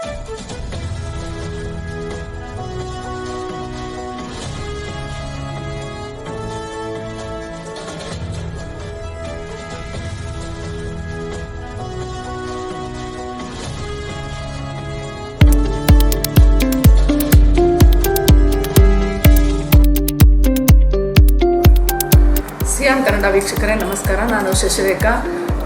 ಸಿಯಾಂ ಕನ್ನಡ ವೀಕ್ಷಕರೇ ನಮಸ್ಕಾರ. ನಾನು ಶಶಿರೇಖಾ.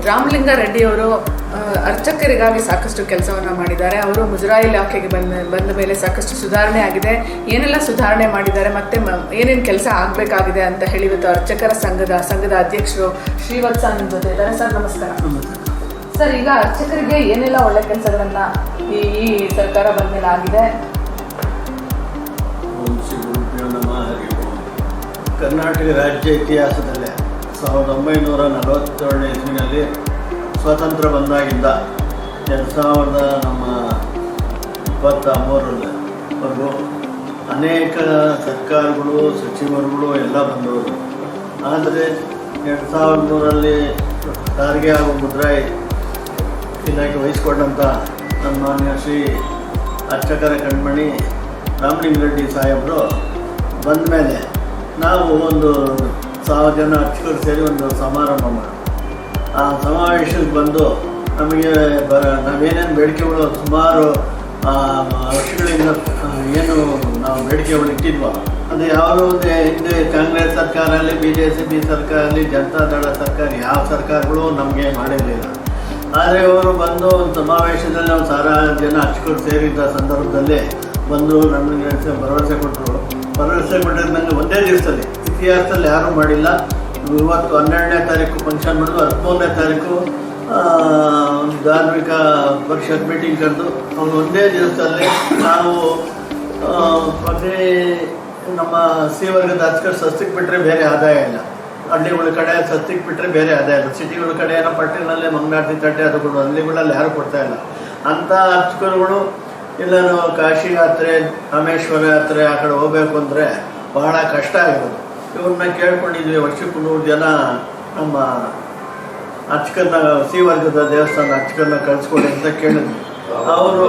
ರಾಮಲಿಂಗ ರೆಡ್ಡಿಯವರು ಅರ್ಚಕರಿಗಾಗಿ ಸಾಕಷ್ಟು ಕೆಲಸವನ್ನು ಮಾಡಿದ್ದಾರೆ. ಅವರು ಮುಜರಾಯಿ ಇಲಾಖೆಗೆ ಬಂದ ಬಂದ ಮೇಲೆ ಸಾಕಷ್ಟು ಸುಧಾರಣೆ ಆಗಿದೆ. ಏನೆಲ್ಲ ಸುಧಾರಣೆ ಮಾಡಿದ್ದಾರೆ, ಮತ್ತೆ ಏನೇನು ಕೆಲಸ ಆಗಬೇಕಾಗಿದೆ ಅಂತ ಹೇಳಿ ಇವತ್ತು ಅರ್ಚಕರ ಸಂಘದ ಸಂಘದ ಅಧ್ಯಕ್ಷರು ಶ್ರೀವತ್ಸ ಜೊತೆ ಇದ್ದಾರೆ. ಸರ್, ನಮಸ್ಕಾರ. ಸರ್, ಈಗ ಅರ್ಚಕರಿಗೆ ಏನೆಲ್ಲ ಒಳ್ಳೆ ಕೆಲಸಗಳನ್ನ ಈ ಸರ್ಕಾರ ಬಂದ ಮೇಲೆ ಆಗಿದೆ? ಕರ್ನಾಟಕ ರಾಜ್ಯ ಇತಿಹಾಸದಲ್ಲೇ ಸಾವಿರದ ಒಂಬೈನೂರ ನಲವತ್ತೇಳನೇ ಇಸ್ವಿನಲ್ಲಿ ಸ್ವಾತಂತ್ರ್ಯ ಬಂದಾಗಿಂದ ಎರಡು ಸಾವಿರದ ನಮ್ಮ ಇಪ್ಪತ್ತ ಮೂರರವರೆಗೂ ಅನೇಕ ಸರ್ಕಾರಗಳು, ಸಚಿವರುಗಳು ಎಲ್ಲ ಬಂದವರು. ಆದರೆ ಎರಡು ಸಾವಿರದ ಮೂರರಲ್ಲಿ ಸಾರಿಗೆ ಹಾಗೂ ಮುದ್ರಾಯಿ ಇಲಾಖೆ ವಹಿಸಿಕೊಂಡಂಥ ಸನ್ಮಾನ್ಯ ಶ್ರೀ ಅರ್ಚಕರ ಕಣ್ಮಣಿ ರಾಮಲಿಂಗ ರೆಡ್ಡಿ ಸಾಹೇಬರು ಬಂದ ಮೇಲೆ ನಾವು ಒಂದು ಸಾವಿರ ಜನ ಅರ್ಚಕರು ಸೇರಿ ಒಂದು ಸಮಾರಂಭ ಮಾಡಿ ಆ ಸಮಾವೇಶಕ್ಕೆ ಬಂದು ನಮಗೆ ಬ, ನಾವೇನೇನು ಬೇಡಿಕೆಗಳು ಸುಮಾರು ವರ್ಷಗಳಿಂದ ಏನು ನಾವು ಬೇಡಿಕೆಗಳು ಇಟ್ಟಿದ್ವೋ, ಅದು ಯಾವುದೋ ಒಂದು ಹಿಂದೆ ಕಾಂಗ್ರೆಸ್ ಸರ್ಕಾರ ಆಗಲಿ, ಬಿ ಜೆ ಸಿ ಪಿ ಸರ್ಕಾರ ಆಗಲಿ ಜನತಾದಳ ಸರ್ಕಾರ, ಯಾವ ಸರ್ಕಾರಗಳು ನಮಗೆ ಮಾಡಿರಲಿಲ್ಲ ಆದರೆ ಅವರು ಬಂದು ಒಂದು ಸಮಾವೇಶದಲ್ಲಿ ನಾವು ಸಾವಿರಾರು ಜನ ಅಚ್ಚುಕೊಂಡು ಸೇರಿದ್ದ ಸಂದರ್ಭದಲ್ಲಿ ಬಂದು ನಮಗೆ ಭರವಸೆ ಕೊಟ್ಟರು ಭರವಸೆ ಕೊಟ್ಟಿದ್ದ ನನಗೆ ಒಂದೇ ದಿವಸದಲ್ಲಿ ಇತಿಹಾಸದಲ್ಲಿ ಯಾರೂ ಮಾಡಿಲ್ಲ. ಇವತ್ತು ಹನ್ನೆರಡನೇ ತಾರೀಕು ಫಂಕ್ಷನ್ ಮಾಡಿದ್ರು ಹದಿಮೂರನೇ ತಾರೀಕು ಧಾರ್ಮಿಕ ಪರಿಷತ್ ಮೀಟಿಂಗ್ ಕರೆದು ಅವ್ರು ಒಂದೇ ದಿವಸದಲ್ಲಿ ನಾವು ಪ್ರತಿ ನಮ್ಮ ಸಿ ವರ್ಗದ ಅಚ್ಕರ್ ಸಸ್ತಿಗೆ ಬಿಟ್ಟರೆ ಬೇರೆ ಆದಾಯ ಇಲ್ಲ. ಹಳ್ಳಿಗಳ ಕಡೆ ಸಸ್ತಿಗೆ ಬಿಟ್ಟರೆ ಬೇರೆ ಆದಾಯ ಇಲ್ಲ. ಸಿಟಿಗಳ ಕಡೆ ಏನೋ ಪಟ್ಟಣದಲ್ಲಿ ಮಂಗಳಾರತಿ ತಟ್ಟೆ ಅದಗಳು ಹಳ್ಳಿಗಳಲ್ಲಿ ಯಾರು ಕೊಡ್ತಾ ಇಲ್ಲ. ಅಂಥ ಅರ್ಚಕರುಗಳು ಇಲ್ಲ ಕಾಶಿ ಯಾತ್ರೆ ರಾಮೇಶ್ವರ ಯಾತ್ರೆ ಆ ಕಡೆ ಹೋಗ್ಬೇಕು ಅಂದರೆ ಬಹಳ ಕಷ್ಟ ಆಗೋದು. ಇವ್ರನ್ನ ಕೇಳ್ಕೊಂಡಿದ್ವಿ ವರ್ಷಕ್ಕೆ ನೂರು ಜನ ನಮ್ಮ ಅರ್ಚಕರನ್ನ, ಸಿ ವರ್ಗದ ದೇವಸ್ಥಾನ ಅರ್ಚಕರನ್ನ ಕಳಿಸ್ಕೊಡಿ ಅಂತ ಕೇಳಿದ್ವಿ. ಅವರು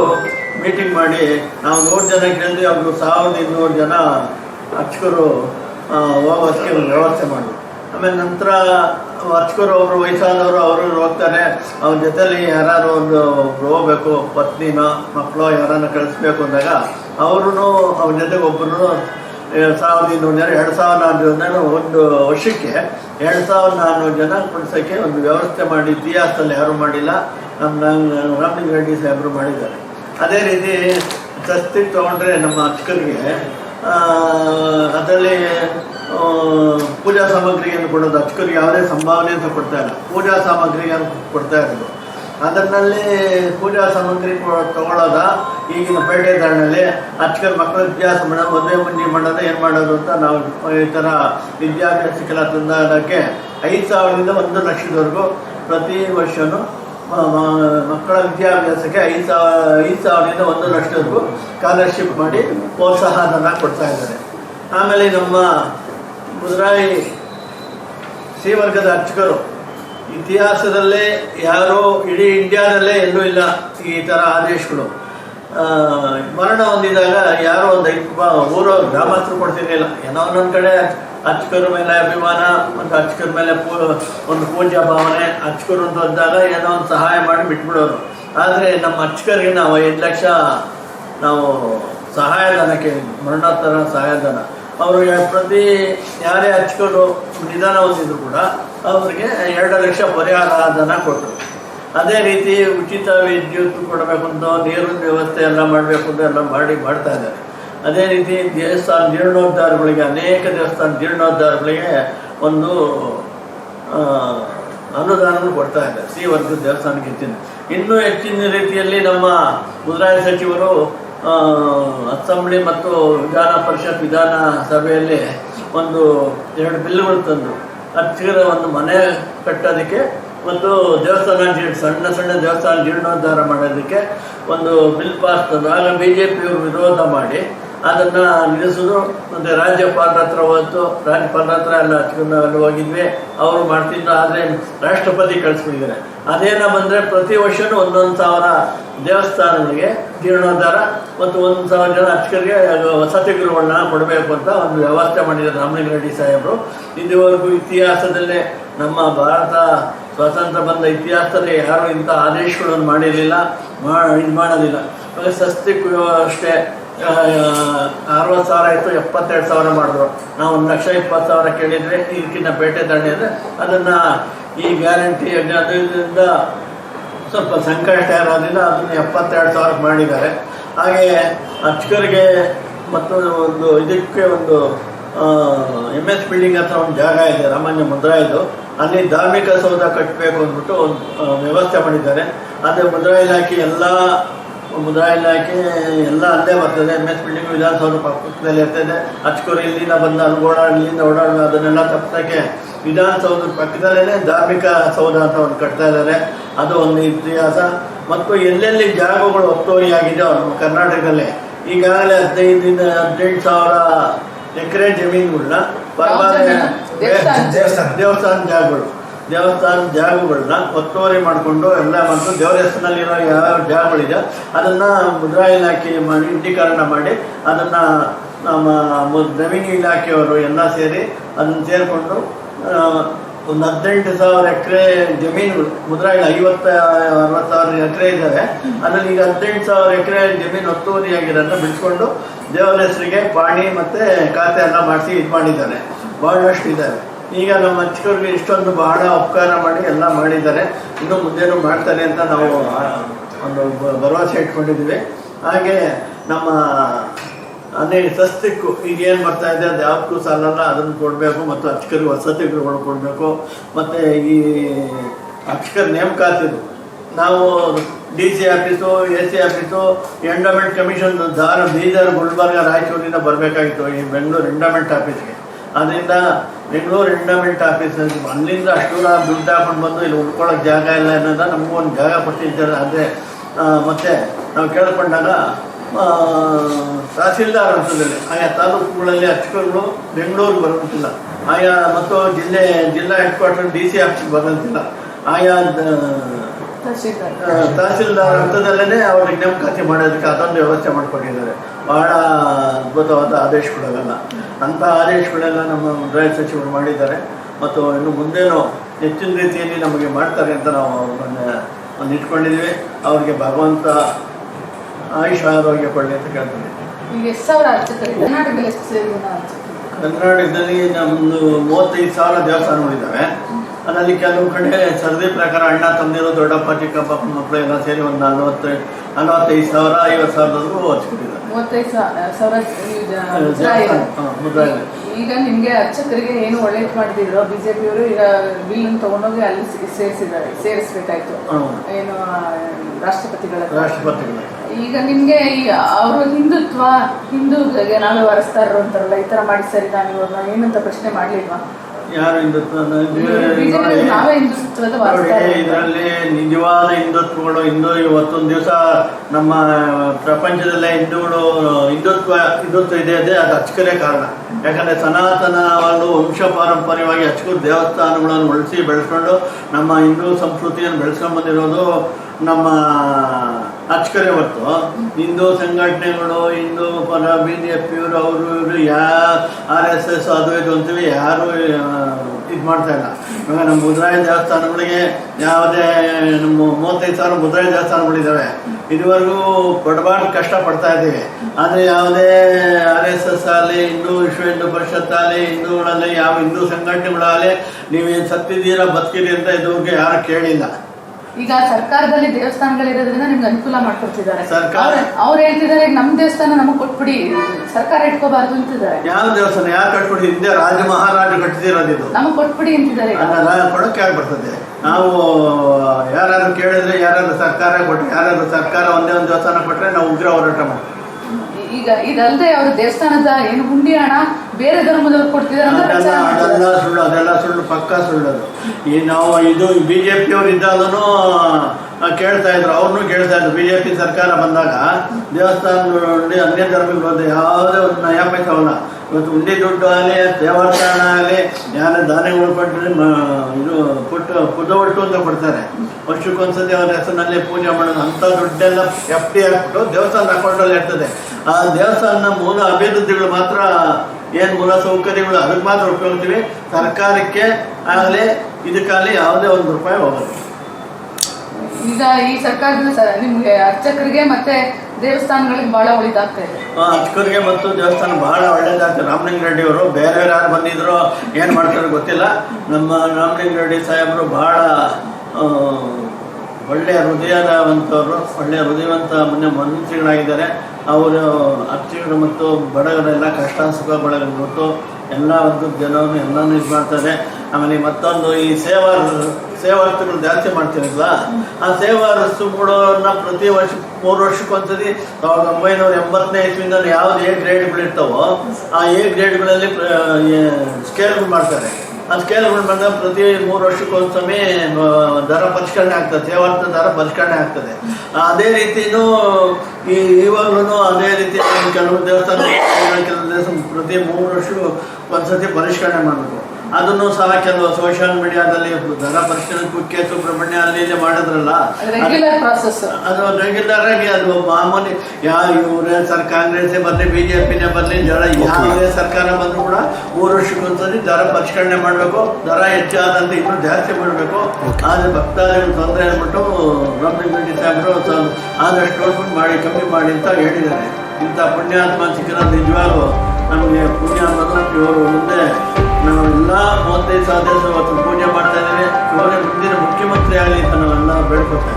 ಮೀಟಿಂಗ್ ಮಾಡಿ, ನಾವು ನೂರು ಜನ ಕೇಳಿದ್ವಿ, ಅವರು ಸಾವಿರದ ಇನ್ನೂರು ಜನ ಅರ್ಚಕರು ಹೋಗೋದಕ್ಕೆ ವ್ಯವಸ್ಥೆ ಮಾಡಿದ್ರು. ಆಮೇಲೆ ನಂತರ ಅರ್ಚಕರು ಅವರು, ವಯಸ್ಸಾದವರು ಅವರು ಹೋಗ್ತಾರೆ. ಅವ್ರ ಜೊತೆಯಲ್ಲಿ ಯಾರು ಒಂದು ಹೋಗ್ಬೇಕು, ಪತ್ನಿನೋ ಮಕ್ಕಳೋ ಯಾರನ್ನ ಕಳಿಸ್ಬೇಕು ಅಂದಾಗ ಅವರು ಅವ್ರ ಜೊತೆಗೆ ಒಬ್ಬರು ಸಾವಿರದ ಇನ್ನೂರು ಜನ, ಎರಡು ಸಾವಿರದ ನಾನ್ನೂರು ಜನ ಒಂದು ವರ್ಷಕ್ಕೆ ಎರಡು ಸಾವಿರದ ನಾನ್ನೂರು ಜನ ಕೊಡಿಸೋಕ್ಕೆ ಒಂದು ವ್ಯವಸ್ಥೆ ಮಾಡಿ ಇತಿಹಾಸದಲ್ಲಿ ಯಾರೂ ಮಾಡಿಲ್ಲ. ನಮ್ಮ ರಾಮಲಿಂಗ ರೆಡ್ಡಿ ಸಾಹೇಬರು ಮಾಡಿದ್ದಾರೆ. ಅದೇ ರೀತಿ ಸಸ್ತಿಗೆ ತೊಗೊಂಡ್ರೆ ನಮ್ಮ ಅಕ್ಕರಿಗೆ ಅದರಲ್ಲಿ ಪೂಜಾ ಸಾಮಗ್ರಿಯನ್ನು ಕೊಡೋದು ಅರ್ಚಕರಿಗೆ ಯಾವುದೇ ಸಂಭಾವನೆ ಅಂತ ಕೊಡ್ತಾ ಇಲ್ಲ. ಪೂಜಾ ಸಾಮಗ್ರಿಯನ್ನು ಕೊಡ್ತಾ ಇರೋದು. ಅದರಲ್ಲಿ ಪೂಜಾ ಸಾಮಗ್ರಿ ತಗೊಳ್ಳೋದ ಈಗಿನ ಪೇಟೆ ತಾಣಲ್ಲಿ ಅರ್ಚಕರ ಮಕ್ಕಳ ವಿದ್ಯಾಸ ಮಾಡೋದು ಮದುವೆ ಮುಂಜಿ ಮಾಡೋದು, ಏನು ಮಾಡೋದು ಅಂತ ನಾವು ಈ ಥರ ವಿದ್ಯಾಭ್ಯಾಸ ಕೆಲ ತಂದಾಡೋಕ್ಕೆ ಐದು ಸಾವಿರದಿಂದ ಒಂದು ಲಕ್ಷದವರೆಗೂ ಪ್ರತಿ ವರ್ಷವೂ ಮಕ್ಕಳ ವಿದ್ಯಾಭ್ಯಾಸಕ್ಕೆ ಐದು ಸಾವಿರ ಐದು ಸಾವಿರದಿಂದ ಒಂದು ಲಕ್ಷದವರೆಗೂ ಸ್ಕಾಲರ್ಶಿಪ್ ಮಾಡಿ ಪ್ರೋತ್ಸಾಹಧನ ಕೊಡ್ತಾ ಇದ್ದಾರೆ. ಆಮೇಲೆ ನಮ್ಮ ಮುದ್ರಾಯಿ ಸಿ ವರ್ಗದ ಅರ್ಚಕರು ಇತಿಹಾಸದಲ್ಲೇ ಯಾರೋ ಇಡೀ ಇಂಡಿಯಾದಲ್ಲೇ ಎಲ್ಲೂ ಇಲ್ಲ ಈ ಥರ ಆದೇಶಗಳು. ಮರಣ ಹೊಂದಿದಾಗ ಯಾರೋ ಒಂದು ಐದು ಊರು ಗ್ರಾಮಸ್ಥರು ಕೊಡ್ತಿರ್ಲಿಲ್ಲ. ಏನೋ ಒಂದೊಂದು ಕಡೆ ಅರ್ಚಕರ ಮೇಲೆ ಅಭಿಮಾನ ಮತ್ತು ಅರ್ಚಕರ ಮೇಲೆ ಪೂ, ಒಂದು ಪೂಜಾ ಭಾವನೆ ಅರ್ಚಕರು ಅಂತ ಬಂದಾಗ ಏನೋ ಒಂದು ಸಹಾಯ ಮಾಡಿ ಬಿಟ್ಬಿಡೋರು. ಆದರೆ ನಮ್ಮ ಅರ್ಚಕರಿಗೆ ನಾವು ಐದು ಲಕ್ಷ ನಾವು ಸಹಾಯಧನಕ್ಕೆ ಮರಣೋತ್ತರ ಸಹಾಯಧನ. ಅವರು ಪ್ರತಿ ಯಾರೇ ಹಚ್ಕೊಂಡು ನಿಧಾನ ಹೊಂದಿದ್ರು ಕೂಡ ಅವರಿಗೆ ಎರಡು ಲಕ್ಷ ಪರಿಹಾರ ಧನ ಕೊಟ್ಟರು ಅದೇ ರೀತಿ ಉಚಿತ ವಿದ್ಯುತ್ ಕೊಡಬೇಕು ಅಂತ ನೀರಿನ ವ್ಯವಸ್ಥೆ ಎಲ್ಲ ಮಾಡಬೇಕು ಅಂತ ಎಲ್ಲ ಮಾಡಿ ಮಾಡ್ತಾ ಇದ್ದಾರೆ. ಅದೇ ರೀತಿ ದೇವಸ್ಥಾನ ಜೀರ್ಣೋದ್ಧಾರಗಳಿಗೆ, ಅನೇಕ ದೇವಸ್ಥಾನ ಜೀರ್ಣೋದ್ಧಾರಗಳಿಗೆ ಒಂದು ಅನುದಾನವನ್ನು ಕೊಡ್ತಾ ಇದ್ದಾರೆ. ಸಿ ವರ್ಗದ ದೇವಸ್ಥಾನಕ್ಕೆ ಹೆಚ್ಚಿನ. ಇನ್ನೂ ಹೆಚ್ಚಿನ ರೀತಿಯಲ್ಲಿ ನಮ್ಮ ಮುಜರಾಯ ಸಚಿವರು ಅಸೆಂಬ್ಲಿ ಮತ್ತು ವಿಧಾನ ಪರಿಷತ್ ವಿಧಾನ ಸಭೆಯಲ್ಲಿ ಒಂದು ಎರಡು ಬಿಲ್ಗಳು ತಂದು ಅರ್ಚಕರ ಒಂದು ಮನೆ ಕಟ್ಟೋದಕ್ಕೆ ಮತ್ತು ದೇವಸ್ಥಾನ ಜೀರ್ಣ, ಸಣ್ಣ ಸಣ್ಣ ದೇವಸ್ಥಾನ ಜೀರ್ಣೋದ್ಧಾರ ಮಾಡೋದಕ್ಕೆ ಒಂದು ಬಿಲ್ ಪಾಸ್ ತಂದು. ಆಗ ಬಿ ಜೆ ಪಿಯವರು ವಿರೋಧ ಮಾಡಿ ಅದನ್ನು ನಿಲ್ಲಿಸೋದು. ಮತ್ತು ರಾಜ್ಯಪಾಲರ ಹತ್ರ ಹೋಯ್ತು. ರಾಜ್ಯಪಾಲರ ಹತ್ರ ಎಲ್ಲ ಹಚ್ಕೊಂಡು ಅಲ್ಲಿ ಹೋಗಿದ್ವಿ. ಅವರು ಮಾಡ್ತಿದ್ರು, ಆದರೆ ರಾಷ್ಟ್ರಪತಿ ಕಳಿಸ್ಬಿಟ್ಟಿದ್ದಾರೆ. ಅದೇನ ಬಂದ್ರೆ ಪ್ರತಿ ವರ್ಷನೂ ಒಂದೊಂದು ಸಾವಿರ ದೇವಸ್ಥಾನಗಳಿಗೆ ಜೀರ್ಣೋದ್ಧಾರ ಮತ್ತು ಒಂದು ಸಾವಿರ ಜನ ಅರ್ಚಕರಿಗೆ ವಸತಿ ಗೃಹಗಳನ್ನ ಕೊಡಬೇಕು ಅಂತ ಒಂದು ವ್ಯವಸ್ಥೆ ಮಾಡಿದ್ದಾರೆ ರಾಮಲಿಂಗ ರೆಡ್ಡಿ ಸಾಹೇಬರು. ಇದುವರೆಗೂ ಇತಿಹಾಸದಲ್ಲೇ ನಮ್ಮ ಭಾರತ ಸ್ವಾತಂತ್ರ್ಯ ಬಂದ ಇತಿಹಾಸದಲ್ಲಿ ಯಾರು ಇಂಥ ಆದೇಶಗಳನ್ನು ಮಾಡಿರಲಿಲ್ಲ, ಮಾ ಇದು ಮಾಡೋದಿಲ್ಲ ಅಷ್ಟೇ ಅರವತ್ತು ಸಾವಿರ ಆಯಿತು, ಎಪ್ಪತ್ತೆರಡು ಸಾವಿರ ಮಾಡಿದ್ರು. ನಾವು ಒಂದು ಲಕ್ಷ ಇಪ್ಪತ್ತು ಸಾವಿರ ಕೇಳಿದರೆ ಇದಕ್ಕಿಂತ ಬೇಟೆ ದಂಡೆ ಅಂದರೆ ಅದನ್ನು ಈ ಗ್ಯಾರಂಟಿ ಅದರಿಂದ ಸ್ವಲ್ಪ ಸಂಕಷ್ಟ ಇರೋದ್ರಿಂದ ಅದನ್ನು ಎಪ್ಪತ್ತೆರಡು ಸಾವಿರ ಮಾಡಿದ್ದಾರೆ. ಹಾಗೆ ಅರ್ಚಕರಿಗೆ ಮತ್ತು ಒಂದು ಇದಕ್ಕೆ ಒಂದು ಎಂ ಎಸ್ ಬಿಲ್ಡಿಂಗ್ ಹತ್ರ ಒಂದು ಜಾಗ ಇದೆ ರಾಮಾನ್ಯ ಮುದ್ರಾಯದು ಅಲ್ಲಿ ಧಾರ್ಮಿಕ ಸೌಧ ಕಟ್ಟಬೇಕು ಅಂದ್ಬಿಟ್ಟು ಒಂದು ವ್ಯವಸ್ಥೆ ಮಾಡಿದ್ದಾರೆ. ಅದೇ ಮುದ್ರಾ ಇಲಾಖೆ ಎಲ್ಲ ಮುದ್ರಾ ಇಲಾಖೆ ಎಲ್ಲ ಅಲ್ಲೇ ಬರ್ತದೆ. ಎಂ ಎಸ್ ಬಿಲ್ಡಿಂಗ್ ವಿಧಾನಸೌಧ ಪಕ್ಕದಲ್ಲಿ ಇರ್ತದೆ. ಅಚ್ಕೋರಿ ಇಲ್ಲಿಂದ ಬಂದು ಅಲ್ಲಿ ಇಲ್ಲಿಂದ ಓಡಾಡ ಅದನ್ನೆಲ್ಲ ತಪ್ಪಿಸೋಕ್ಕೆ ವಿಧಾನಸೌಧದ ಪಕ್ಕದಲ್ಲೇ ಧಾರ್ಮಿಕ ಸೌಧ ಅಂತ ಒಂದು ಕಟ್ತಾ ಇದ್ದಾರೆ. ಅದು ಒಂದು ಇತಿಹಾಸ. ಮತ್ತು ಎಲ್ಲೆಲ್ಲಿ ಜಾಗಗಳು ಒತ್ತುವರಿಯಾಗಿದೆಯೋ ನಮ್ಮ ಕರ್ನಾಟಕದಲ್ಲಿ. ಈಗಾಗಲೇ ಹದಿನೈದರಿಂದ ಹದಿನೆಂಟು ಸಾವಿರ ಎಕರೆ ಜಮೀನುಗಳನ್ನ. ದೇವಸ್ಥಾನ ಜಾಗಗಳು. ದೇವಸ್ಥಾನ ಜಾಗಗಳನ್ನ ಒತ್ತುವರಿ ಮಾಡಿಕೊಂಡು ಎಲ್ಲ ಮತ್ತು ದೇವರ ಹೆಸರಿನಲ್ಲಿರೋ ಯಾವ ಜಾಗಗಳಿದೆ, ಅದನ್ನು ಮುದ್ರಾ ಇಲಾಖೆ ಮಾಡಿ ಇಂಡೀಕರಣ ಮಾಡಿ, ಅದನ್ನು ನಮ್ಮ ರೆವಿನ್ಯೂ ಇಲಾಖೆಯವರು ಎಲ್ಲ ಸೇರಿ ಅದನ್ನು ಸೇರಿಕೊಂಡು ಒಂದು ಹದಿನೆಂಟು ಸಾವಿರ ಎಕರೆ ಜಮೀನು ಮುದ್ರಾ ಐವತ್ತ, ಅರವತ್ತು ಸಾವಿರ ಎಕರೆ ಇದ್ದಾರೆ ಅದರಲ್ಲಿ ಈಗ ಹದಿನೆಂಟು ಸಾವಿರ ಎಕರೆ ಜಮೀನು ಒತ್ತುವರಿಯಾಗಿರೋದನ್ನ ಬಿಡಿಸ್ಕೊಂಡು ದೇವರ ಹೆಸರಿಗೆ ಪಾಣಿ ಮತ್ತು ಖಾತೆ ಎಲ್ಲ ಮಾಡಿಸಿ ಇದು ಮಾಡಿದ್ದಾರೆ. ಬಹಳಷ್ಟು ಇದ್ದಾರೆ ಈಗ ನಮ್ಮ ಅಚ್ಚಕರಿಗೆ ಇಷ್ಟೊಂದು ಬಹಳ ಉಪಕಾರ ಮಾಡಿ ಎಲ್ಲ ಮಾಡಿದ್ದಾರೆ. ಇನ್ನು ಮುಂದೇನು ಮಾಡ್ತಾರೆ ಅಂತ ನಾವು ಒಂದು ಭರವಸೆ ಇಟ್ಕೊಂಡಿದ್ದೀವಿ. ಹಾಗೆ ನಮ್ಮ ಅದೇ ಸಸ್ತಿಕ್ಕು ಈಗ ಏನು ಬರ್ತಾ ಇದೆ, ಅದು ಯಾವತ್ತೂ ಸಾಲಲ್ಲ, ಅದನ್ನು ಕೊಡಬೇಕು ಮತ್ತು ಅರ್ಚಕರಿಗೆ ವಸತಿಗಳು ಕೊಡಬೇಕು. ಮತ್ತು ಈ ಅರ್ಚಕರ ನೇಮಕಾತಿದು ನಾವು D C office, A C office, endowment commissioner Bidar, Gulbarga ರಾಯಚೂರಿನ ಬರಬೇಕಾಗಿತ್ತು ಈ ಬೆಂಗಳೂರು ಎಂಡೋಮೆಂಟ್ ಆಫೀಸ್ಗೆ. ಅದರಿಂದ ಬೆಂಗಳೂರು ಎಂಡಮೆಂಟ್ ಆಫೀಸಲ್ಲಿ ಅಲ್ಲಿಂದ ಅಷ್ಟು ದುಡ್ಡು ಹಾಕೊಂಡು ಬಂದು ಇಲ್ಲಿ ಉಳ್ಕೊಳ್ಳೋಕೆ ಜಾಗ ಇಲ್ಲ ಅನ್ನೋದ ನಮಗೂ ಒಂದು ಜಾಗ ಕೊಟ್ಟಿದ್ದಾರೆ. ಅಂದರೆ ಮತ್ತು ನಾವು ಕೇಳಿಕೊಂಡಾಗ ತಹಸೀಲ್ದಾರ್ ಹಂತದಲ್ಲಿ ಆಯಾ ತಾಲೂಕುಗಳಲ್ಲಿ ಅರ್ಚಕರುಗಳು ಬೆಂಗಳೂರು ಬರುವಂತಿಲ್ಲ. ಆಯಾ, ಮತ್ತು ಜಿಲ್ಲೆ, ಜಿಲ್ಲಾ ಹೆಡ್ ಕ್ವಾರ್ಟರ್ ಡಿ ಸಿ ಆಫೀಸ್ಗೆ ಬರೋಂತಿಲ್ಲ ಆಯಾ ತಹಸೀಲ್ದಾರ್ ಹಂತದಲ್ಲೇ ಅವ್ರಿಗೆ ನೇಮಕಾತಿ ಮಾಡೋದಕ್ಕೆ ಅದೊಂದು ವ್ಯವಸ್ಥೆ ಮಾಡಿಕೊಟ್ಟಿದ್ದಾರೆ. ಬಹಳ ಅದ್ಭುತವಾದ ಆದೇಶಗಳೆಲ್ಲ. ಅಂಥ ಆದೇಶಗಳೆಲ್ಲ ನಮ್ಮ ಗೃಹ ಸಚಿವರು ಮಾಡಿದ್ದಾರೆ. ಮತ್ತು ಇನ್ನು ಮುಂದೇನು ಹೆಚ್ಚಿನ ರೀತಿಯಲ್ಲಿ ನಮಗೆ ಮಾಡ್ತಾರೆ ಅಂತ ನಾವು ಅವ್ರನ್ನ ಒಂದು ಇಟ್ಕೊಂಡಿದ್ದೀವಿ ಅವ್ರಿಗೆ ಭಗವಂತ ಆಯುಷ ಆರೋಗ್ಯ ಕೊಡಲಿ ಅಂತ ಕೇಳ್ತೀನಿ ಕರ್ನಾಟಕದಲ್ಲಿ ನಮ್ಮದು ಮೂವತ್ತೈದು ಸಾವಿರ ದೇವಸ್ಥಾನಗಳಿದ್ದಾವೆ. ಅದರಲ್ಲಿ ಕೆಲವು ಕಡೆ ಸರದಿ ಪ್ರಕಾರ ಅಣ್ಣ ತಂದಿರೋ ದೊಡ್ಡಪ್ಪ ಚಿಕ್ಕಪ್ಪ ಮಕ್ಕಳು ಎಲ್ಲ ಸೇರಿ ಒಂದು ನಲವತ್ತು ನಲವತ್ತೈದು ಸಾವಿರ ಐವತ್ತು ಸಾವಿರದವರೆಗೂ ಹಚ್ಕೊಂಡಿದ್ದಾರೆ ಮೂವತ್ತೈದು ಸಾವಿರ. ಈಗ ನಿಮ್ಗೆ ಅರ್ಚಕರಿಗೆ ಏನು ಒಳ್ಳೇದು ಮಾಡಿದ್ರು ಬಿಜೆಪಿಯವರು ಈಗ ಬಿಲ್ ತಗೊಂಡೋಗಿ ಅಲ್ಲಿ ಸೇರಿಸಿದ್ದಾರೆ ಸೇರಿಸ್ಬೇಕಾಯ್ತು. ಏನು ರಾಷ್ಟ್ರಪತಿಗಳ ರಾಷ್ಟ್ರಪತಿಗಳ ಈಗ ನಿಮ್ಗೆ ಅವರು ಹಿಂದುತ್ವ ಹಿಂದೂ ನಾವೇ ವರೆಸ್ತಾರ ಅಂತಾರಲ್ಲ ಈ ತರ ಮಾಡಿ ಸರಿ ನಾನು ಇವ್ರನ್ನ ಏನಂತ ಪ್ರಶ್ನೆ ಮಾಡ್ಲಿಲ್ವಾ? ಯಾರು ಹಿಂದುತ್ವ ಇದರಲ್ಲಿ ನಿಜವಾದ ಹಿಂದುತ್ವಗಳು ಹಿಂದೂ ಇವತ್ತೊಂದು ದಿವಸ ನಮ್ಮ ಪ್ರಪಂಚದಲ್ಲೇ ಹಿಂದೂಗಳು ಹಿಂದುತ್ವ ಹಿಂದುತ್ವ ಇದೆ ಅದೇ ಅದು ಅರ್ಚಕರೇ ಕಾರಣ. ಯಾಕಂದರೆ ಸನಾತನ ಒಂದು ವಂಶ ಪಾರಂಪರ್ಯವಾಗಿ ಅರ್ಚಕರು ದೇವಸ್ಥಾನಗಳನ್ನು ಉಳಿಸಿ ಬೆಳೆಸ್ಕೊಂಡು ನಮ್ಮ ಹಿಂದೂ ಸಂಸ್ಕೃತಿಯನ್ನು ಬೆಳೆಸ್ಕೊಂಡ್ಬಂದಿರೋದು ನಮ್ಮ ಅರ್ಚಕರೇ ಹೊರತು. ಹಿಂದೂ ಸಂಘಟನೆಗಳು ಹಿಂದೂ ಪರ ಬಿ ಜೆ ಪಿಯವರು ಅವರು, ಇವರು, ಯಾ, ಆರ್ ಎಸ್ ಎಸ್ ಅದು ಇದು ಅಂತೀವಿ ಯಾರು ಇದು ಮಾಡ್ತಾ ಇಲ್ಲ. ಇವಾಗ ನಮ್ಮ ಮುದ್ರಾಯ ದೇವಸ್ಥಾನಗಳಿಗೆ ಯಾವುದೇ ನಮ್ಮ ಮೂವತ್ತೈದು ಸಾವಿರ ಮುದ್ರಾಯ ದೇವಸ್ಥಾನಗಳಿದ್ದಾವೆ ಇದುವರೆಗೂ ಪಡಬಾರ್ದು ಕಷ್ಟ ಪಡ್ತಾ ಇದ್ದೀವಿ. ಆದರೆ ಯಾವುದೇ ಆರ್ ಎಸ್ ಎಸ್ ಆಗಲಿ, ಹಿಂದೂ, ವಿಶ್ವ ಹಿಂದೂ ಪರಿಷತ್ ಆಗಲಿ ಹಿಂದೂಗಳಲ್ಲಿ ಯಾವ ಹಿಂದೂ ಸಂಘಟನೆಗಳಾಗಲಿ ನೀವು ಸತ್ತಿದ್ದೀರಾ ಬದುಕಿರಿ ಅಂತ ಇದುವರೆಗೂ ಯಾರು ಕೇಳಿಲ್ಲ. ಈಗ ಸರ್ಕಾರದಲ್ಲಿ ದೇವಸ್ಥಾನಗಳಿರೋದ್ರಿಂದ ನಿಮ್ಗೆ ಅನುಕೂಲ ಮಾಡ್ಕೊಡ್ತಿದ್ದಾರೆ. ಸರ್ಕಾರ- ಅವ್ರು ಹೇಳ್ತಿದ್ದಾರೆ ನಮ್ ದೇವಸ್ಥಾನ ನಮಗ್ ಕೊಟ್ಬಿಡಿ ಸರ್ಕಾರ ಇಟ್ಕೋಬಾರ್ದು ಅಂತಿದ್ದಾರೆ. ಯಾವ ದೇವಸ್ಥಾನ? ಯಾರು ಕಟ್ಬಿಡಿ? ಹಿಂದೆ ರಾಜ ಮಹಾರಾಜ ಕಟ್ಟಿದಿರೋದು ಇದು. ನಮಗ್ ಕೊಟ್ಬಿಡಿ ಅಂತಿದ್ದಾರೆ ಕೊಡಕ್ಕೆ ಆಗ್ಬರ್ತದೆ ನಾವು ಯಾರಾದ್ರೂ ಕೇಳಿದ್ರೆ ಯಾರಾದ್ರೂ ಸರ್ಕಾರ ಕೊಟ್ಟರೆ ಯಾರಾದ್ರೂ ಸರ್ಕಾರ ಒಂದೇ ಒಂದು ದೇವಸ್ಥಾನ ಕೊಟ್ಟರೆ ನಾವು ಉಗ್ರ ಹೋರಾಟ ಮಾಡ್ತೀವಿ. ಈಗ ಇದಲ್ಲದೆ ಅವರು ದೇವಸ್ಥಾನದ ಏನು ಹುಂಡಿ ಹಣ ಬೇರೆ ಧರ್ಮದವ್ರು ಕೊಡ್ತಿದ್ದಾರೆ ಅದೆಲ್ಲ ಸುಳ್ಳು ಅದೆಲ್ಲ ಸುಳ್ಳು ಪಕ್ಕ ಸುಳ್ಳದು. ಈ ನಾವು ಇದು ಬಿ ಜೆ ಪಿಯವ್ರು ಆ, ಕೇಳ್ತಾ ಇದ್ರು ಅವ್ರನ್ನೂ ಕೇಳ್ತಾ ಇದ್ರು. ಬಿ ಜೆ ಪಿ ಸರ್ಕಾರ ಬಂದಾಗ ದೇವಸ್ಥಾನಗಳಲ್ಲಿ ಅನ್ಯ ಧರ್ಮಗಳು ಯಾವುದೇ ಒಂದು ನಯ ಪೈಸವಲ್ಲ ಇವತ್ತು ಉಂಡಿ ದುಡ್ಡು ಆಗಲಿ ದೇವಸ್ಥಾನ ಆಗಲಿ ಯಾರು ದಾನಿಗಳು ಕೊಟ್ಟರೆ ಇದು ಪುಟ್ಟ ಪುಟ ಒಟ್ಟು ಅಂತ ಕೊಡ್ತಾರೆ. ವರ್ಷಕ್ಕೊಂದ್ಸತಿ ಅವ್ರ ಹೆಸರಿನಲ್ಲಿ ಪೂಜೆ ಮಾಡೋದು, ಅಂಥ ದುಡ್ಡೆಲ್ಲ ಎಫ್ ಡಿ ಹಾಕ್ಬಿಟ್ಟು ದೇವಸ್ಥಾನ ಅಕೌಂಟಲ್ಲಿ ಇರ್ತದೆ. ಆ ದೇವಸ್ಥಾನ ಮೂಲ ಅಭಿವೃದ್ಧಿಗಳು ಮಾತ್ರ ಏನು ಮೂಲ ಸೌಕರ್ಯಗಳು, ಅದಕ್ಕೆ ಮಾತ್ರ ಉಪಯೋಗಿಸ್ತೀವಿ. ಸರ್ಕಾರಕ್ಕೆ ಆಗಲಿ ಇದಕ್ಕಾಗಲಿ ಯಾವುದೇ ಒಂದು ರೂಪಾಯಿ ಹೋಗೋದು ಈಗ ಈ ಸರ್ಕಾರದಿಂದ ಸರ್, ನಿಮ್ಗೆ ಅರ್ಚಕರಿಗೆ ಮತ್ತೆ ದೇವಸ್ಥಾನಗಳಿಗೆ ಬಹಳ ಒಳಿದಾಗ್ತಾ ಇದೆ. ಮತ್ತು ದೇವಸ್ಥಾನ ಬಹಳ ಒಳ್ಳೇದಾಗ್ತದೆ ರಾಮಲಿಂಗ ರೆಡ್ಡಿ ಅವರು ಬೇರೆ ಯಾರು ಬಂದಿದ್ರು ಏನು ಮಾಡ್ತಾರೆ ಗೊತ್ತಿಲ್ಲ. ನಮ್ಮ ರಾಮಲಿಂಗ ರೆಡ್ಡಿ ಸಾಹೇಬರು ಬಹಳ ಒಳ್ಳೆಯ ಹೃದಯದವಂತವರು ಒಳ್ಳೆಯ ಹೃದಯವಂತ ಮೊನ್ನೆ ಮನುಷ್ಯಗಳಾಗಿದ್ದಾರೆ ಅವರು ಅರ್ಚಕರು ಮತ್ತು ಬಡವರೆಲ್ಲ ಕಷ್ಟ ಸುಖ ಬಡವರು ಗೊತ್ತು ಎಲ್ಲ ಒಂದು ಜನವನ್ನು ಎಲ್ಲನೂ ಇದು ಮಾಡ್ತಾರೆ. ಆಮೇಲೆ ಮತ್ತೊಂದು ಈ ಸೇವಾ ಸೇವಾರ್ಥಗಳು ಜಾಸ್ತಿ ಮಾಡ್ತೀವಲ್ಲ ಆ ಸೇವಾ ರಸ್ತುಗಳನ್ನ ಪ್ರತಿ ವರ್ಷ, ಮೂರು ವರ್ಷಕ್ಕೊಂದ್ಸರಿ ಸಾವಿರದ ಒಂಬೈನೂರ ಎಂಬತ್ತನೇ ಇಸ್ವಿಂದ ಯಾವ್ದು ಎ ಗ್ರೇಡ್ಗಳಿರ್ತಾವೋ ಆ ಎ ಗ್ರೇಡ್ಗಳಲ್ಲಿ ಸ್ಕೇಲ್ಗಳು ಮಾಡ್ತಾರೆ. ಆ ಸ್ಕೇಲ್ಗಳು ಬಂದಾಗ ಪ್ರತಿ ಮೂರು ವರ್ಷಕ್ಕೊಂದ್ಸಮಿ ದರ ಪರಿಷ್ಕರಣೆ ಆಗ್ತದೆ. ಸೇವಾರ್ಥ ದರ ಪರಿಷ್ಕರಣೆ ಆಗ್ತದೆ. ಅದೇ ರೀತಿನೂ ಈ ಇವಾಗಲೂ ಅದೇ ರೀತಿ ಕೆಲವು ದೇವಸ್ಥಾನ ಕೆಲವು ದೇವಸ್ಥಾನ ಪ್ರತಿ ಮೂರು ವರ್ಷ ಒಂದ್ಸತಿ ಪರಿಷ್ಕರಣೆ ಮಾಡಬೇಕು ಅದನ್ನು ಸಹ ಕೆಲವು ಸೋಷಿಯಲ್ ಮೀಡಿಯಾದಲ್ಲಿ ದರ ಪರಿಶೀಲನೆ ಕುಕ್ಕೆ ಸುಬ್ರಹ್ಮಣ್ಯ ಅಲ್ಲಿ ಇಲ್ಲಿ ಮಾಡಿದ್ರಲ್ಲ? ರೆಗ್ಯುಲರ್ ಪ್ರಾಸೆಸ್ ಅದು ರೆಗ್ಯುಲರ್ ಆಗಿ ಅದು ಮಾಮೂಲಿ ಯಾವ ಇವರೇ ಸರ್ ಕಾಂಗ್ರೆಸ್ ಬರ್ಲಿ ಬಿ ಜೆ ಪಿನೇ ಬರಲಿ ಜನ ಯಾವುದೇ ಸರ್ಕಾರ ಬಂದರೂ ಕೂಡ ಮೂರು ವರ್ಷಕ್ಕೊಂದ್ಸರಿ ದರ ಪರಿಷ್ಕರಣೆ ಮಾಡಬೇಕು. ದರ ಹೆಚ್ಚಾದಂತೆ ಇನ್ನೂ ಜಾಸ್ತಿ ಮಾಡಬೇಕು. ಆದರೆ ಭಕ್ತಾದಿಗಳು ತೊಂದರೆ ಅಂದ್ಬಿಟ್ಟು ರಮಣಿ ಸಾಹೇಬರು ಆದಷ್ಟು ನೋಡ್ಬಿಟ್ಟು ಮಾಡಿ ಕಮ್ಮಿ ಮಾಡಿ ಅಂತ ಹೇಳಿದ್ದಾರೆ. ಇಂಥ ಪುಣ್ಯಾತ್ಮ ಸಿಕ್ಕಿರೋ ನಿಜವಾಗೂ ನಮಗೆ ಪುಣ್ಯ ಅನ್ನೋದು ಇವರು ಮುಂದೆ ಮೂವತ್ತೈದು ಸದಸ್ಯರು ಇವತ್ತು ಪೂಜೆ ಮಾಡ್ತಾ ಇದ್ದೇವೆ ಇವರೇ ಮುಂದಿನ ಮುಖ್ಯಮಂತ್ರಿ ಆಗಲಿ ಅಂತ ನಾವೆಲ್ಲ ಬೇಡ್ಕೊತಾ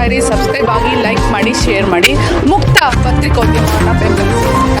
ಇದ್ದೀವಿ ಸಬ್ಸ್ಕ್ರೈಬ್ ಆಗಿ ಲೈಕ್ ಮಾಡಿ ಶೇರ್ ಮಾಡಿ. ಮುಕ್ತ ಪತ್ರಿಕೋದ್ಯಮವನ್ನು ಬೆಂಬಲಿಸಿ